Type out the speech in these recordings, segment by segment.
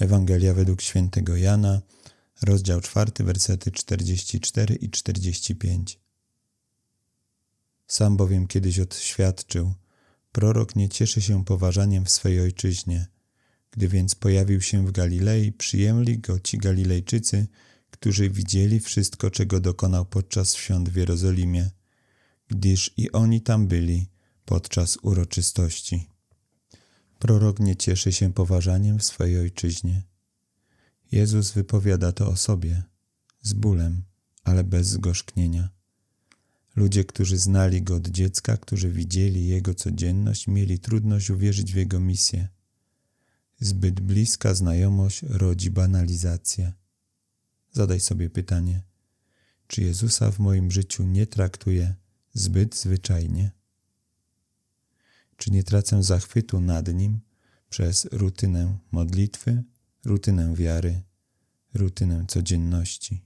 Ewangelia według świętego Jana, rozdział 4, wersety 44 i 45. Sam bowiem kiedyś odświadczył, prorok nie cieszy się poważaniem w swej ojczyźnie. Gdy więc pojawił się w Galilei, przyjęli go ci Galilejczycy, którzy widzieli wszystko, czego dokonał podczas świąt w Jerozolimie, gdyż i oni tam byli podczas uroczystości. Prorok nie cieszy się poważaniem w swojej ojczyźnie. Jezus wypowiada to o sobie, z bólem, ale bez zgorzknienia. Ludzie, którzy znali Go od dziecka, którzy widzieli Jego codzienność, mieli trudność uwierzyć w Jego misję. Zbyt bliska znajomość rodzi banalizację. Zadaj sobie pytanie, czy Jezusa w moim życiu nie traktuję zbyt zwyczajnie? Czy nie tracę zachwytu nad Nim przez rutynę modlitwy, rutynę wiary, rutynę codzienności?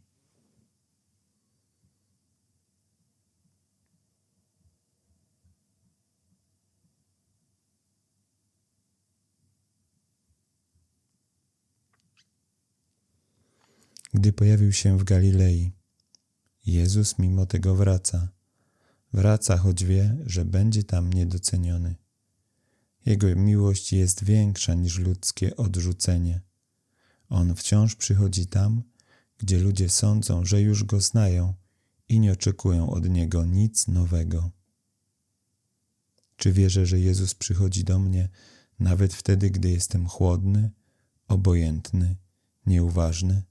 Gdy pojawił się w Galilei, Jezus mimo tego wraca. Wraca, choć wie, że będzie tam niedoceniony. Jego miłość jest większa niż ludzkie odrzucenie. On wciąż przychodzi tam, gdzie ludzie sądzą, że już go znają i nie oczekują od niego nic nowego. Czy wierzę, że Jezus przychodzi do mnie nawet wtedy, gdy jestem chłodny, obojętny, nieuważny?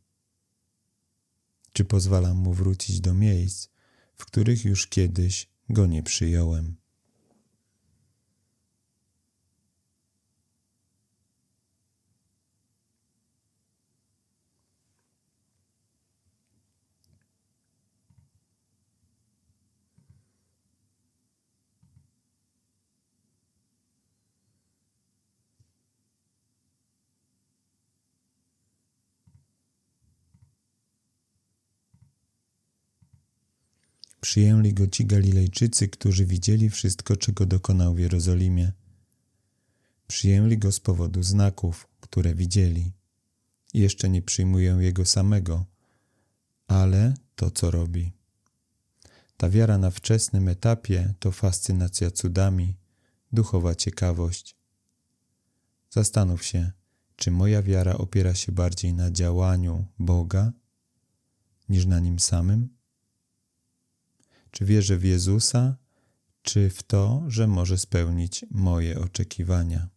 Czy pozwalam mu wrócić do miejsc, w których już kiedyś go nie przyjąłem? Przyjęli go ci Galilejczycy, którzy widzieli wszystko, czego dokonał w Jerozolimie. Przyjęli go z powodu znaków, które widzieli. Jeszcze nie przyjmują jego samego, ale to, co robi. Ta wiara na wczesnym etapie to fascynacja cudami, duchowa ciekawość. Zastanów się, czy moja wiara opiera się bardziej na działaniu Boga niż na nim samym? Czy wierzę w Jezusa, czy w to, że może spełnić moje oczekiwania?